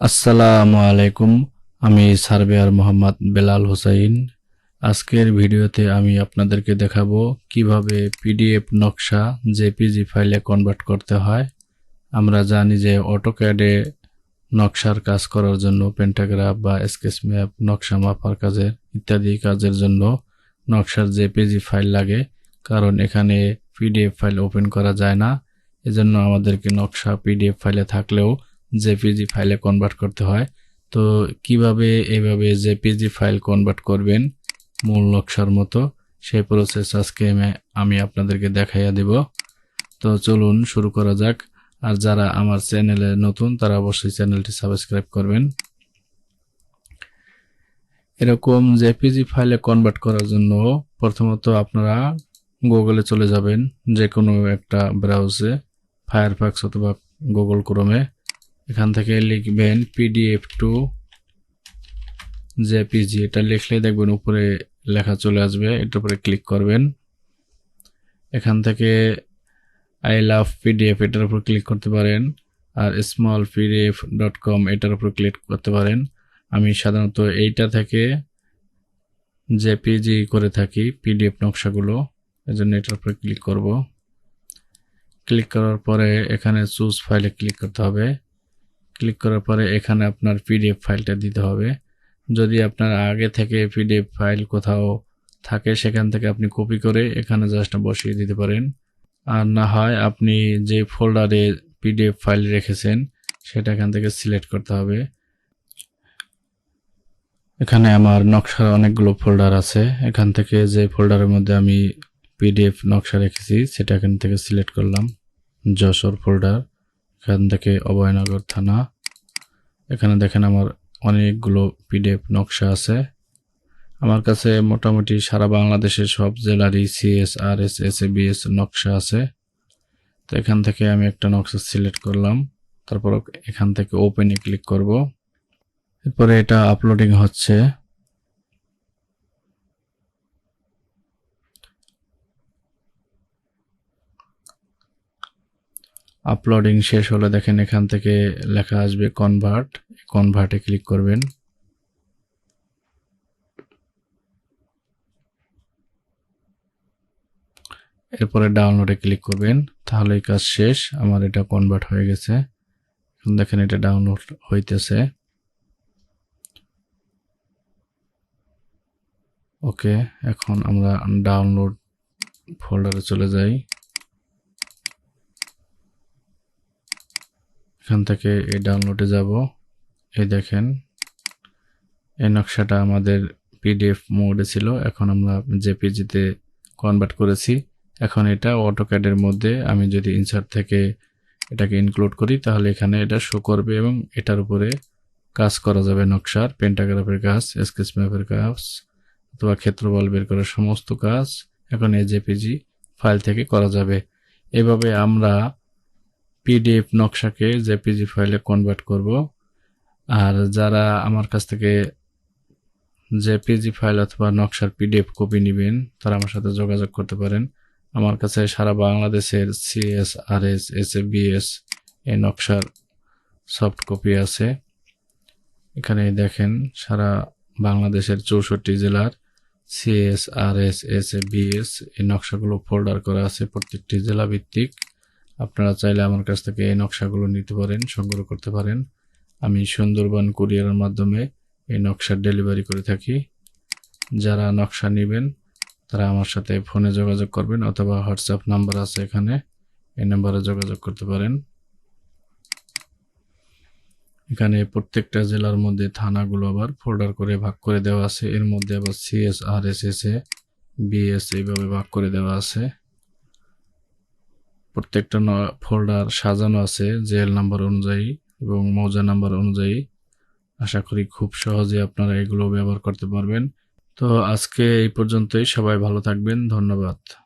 আসসালামু আলাইকুম, আমি সার্ভেয়ার মোহাম্মদ বেলাল হোসাইন। আজকের ভিডিওতে আমি আপনাদেরকে দেখাবো কীভাবে পিডিএফ নকশা জেপিজি ফাইলে কনভার্ট করতে হয়। আমরা জানি যে অটোক্যাডে নকশার কাজ করার জন্য পেন্টাগ্রাফ বা স্কেচ ম্যাপ নকশা মাপার কাজের ইত্যাদি কাজের জন্য নকশার জেপিজি ফাইল লাগে, কারণ এখানে পিডিএফ ফাইল ওপেন করা যায় না। এজন্য আমাদেরকে নকশা পিডিএফ ফাইলে থাকলেও জেপিজি ফাইলে কনভার্ট করতে হয়। তো কীভাবে এভাবে জেপিজি ফাইল কনভার্ট করবেন? মূল নকশার মতো। সেই প্রসেস আজকে আমি- আপনাদেরকে দেখাইয়া দেব। তো চলুন শুরু করা যাক। আর যারা আমার চ্যানেলে নতুন, তারা অবশ্যই চ্যানেলটি সাবস্ক্রাইব করবেন। এরকম জেপিজি ফাইলে কনভার্ট করার জন্য প্রথমত আপনারা গুগলে চলে যাবেন যে কোনো একটা ব্রাউজে ফায়ারফক্স অথবা গুগল ক্রোমে এখান থেকে লিখবেন পিডিএফ টু জেপিজি এটা লিখলে দেখবেন উপরে লেখা চলে আসবে, এটার উপরে ক্লিক করবেন। এখান থেকে আই লাভ পিডিএফ এটার উপর ক্লিক করতে পারেন, আর স্মল পিডিএফ ডট কম এটার উপর ক্লিক করতে পারেন। আমি সাধারণত এইটা থেকে জেপিজি করে থাকি পিডিএফ নকশাগুলো, এজন্য এটার উপরে ক্লিক করব। ক্লিক করার পরে এখানে চুজ ফাইলে ক্লিক করতে হবে। ক্লিক করার পরে এখানে আপনার পিডিএফ ফাইলটা দিতে হবে। যদি আপনার আগে থেকে পিডিএফ ফাইল কোথাও থাকে, সেখান থেকে আপনি কপি করে এখানে জাস্ট বসিয়ে দিতে পারেন। আর না হয় আপনি যে ফোল্ডারে পিডিএফ ফাইল রেখেছেন, সেটা এখান থেকে সিলেক্ট করতে হবে। এখানে আমার নকশার অনেকগুলো ফোল্ডার আছে। এখান থেকে যে ফোল্ডারের মধ্যে আমি পিডিএফ নকশা রেখেছি, সেটা এখান থেকে সিলেক্ট করলাম। যশোর ফোল্ডার। এখান থেকে অভয়নগর থানা। এখানে দেখেন আমার অনেকগুলো পিডিএফ নকশা আছে। আমার কাছে মোটামুটি সারা বাংলাদেশের সব জেলারই CS R S S A BS নকশা আছে। তো এখান থেকে আমি একটা নকশা সিলেক্ট করলাম। তারপর এখান থেকে ওপেনে ক্লিক করব। এরপরে এটা আপলোডিং হচ্ছে। আপলোডিং শেষ হলে দেখেন এখান থেকে লেখা আসবে কনভার্ট কনভার্টে ক্লিক করবেন। এরপরে ডাউনলোডে ক্লিক করবেন। তাহলে কাজ শেষ। আমার এটা কনভার্ট হয়ে গেছে। এখন দেখেন এটা ডাউনলোড হইতেছে। ওকে, এখন আমরা ডাউনলোড ফোল্ডারে চলে যাই। এখান থেকে এই ডাউনলোডে যাব। এই দেখেন, এই নকশাটা আমাদের পিডিএফ মোডে ছিল। এখন আমরা জেপিজিতে কনভার্ট করেছি। এখন এটা অটোক্যাডের মধ্যে আমি যদি ইনসার্ট থেকে এটাকে ইনক্লুড করি, তাহলে এখানে এটা শো করবে এবং এটার উপরে কাজ করা যাবে নকশার। পেন্টাগ্রাফের কাজ স্কেচ ম্যাপের কাজ, অথবা ক্ষেত্রবল বের করার সমস্ত কাজ এখন এই জেপিজি ফাইল থেকে করা যাবে। এভাবে আমরা পিডিএফ নকশাকে জেপিজি ফাইলে কনভার্ট করব। আর যারা আমার কাছ থেকে জেপিজি ফাইল অথবা নকশার পিডিএফ কপি নেবেন, তারা আমার সাথে যোগাযোগ করতে পারেন। আমার কাছে সারা বাংলাদেশের সিএস আর এস বিএস এই নকশার সফট কপি আছে। এখানে দেখেন, সারা বাংলাদেশের চৌষট্টি জেলার CS R S S A BS এই নকশাগুলো ফোল্ডার করা আছে প্রত্যেকটি জেলা ভিত্তিক আপনারা চাইলে আমার কাছ থেকে এই নকশাগুলো নিতে পারেন, সংগ্রহ করতে পারেন। আমি সুন্দরবন কুরিয়ারের মাধ্যমে এই নকশার ডেলিভারি করে থাকি। যারা নকশা নেবেন, তারা আমার সাথে ফোনে যোগাযোগ করবেন অথবা হোয়াটসঅ্যাপ নাম্বার আছে এখানে, এই নাম্বারে যোগাযোগ করতে পারেন। এখানে প্রত্যেকটা জেলার মধ্যে থানাগুলো আবার ফোল্ডার করে ভাগ করে দেওয়া আছে। এর মধ্যে আবার CS R S S A BS এইভাবে ভাগ করে দেওয়া আছে। প্রত্যেকটা ফোল্ডার সাজানো আছে জেল নাম্বার অনুযায়ী এবং মৌজা নাম্বার অনুযায়ী। আশা করি খুব সহজে আপনারা এগুলো ব্যবহার করতে পারবেন। তো আজকে এই পর্যন্তই। সবাই ভালো থাকবেন। ধন্যবাদ।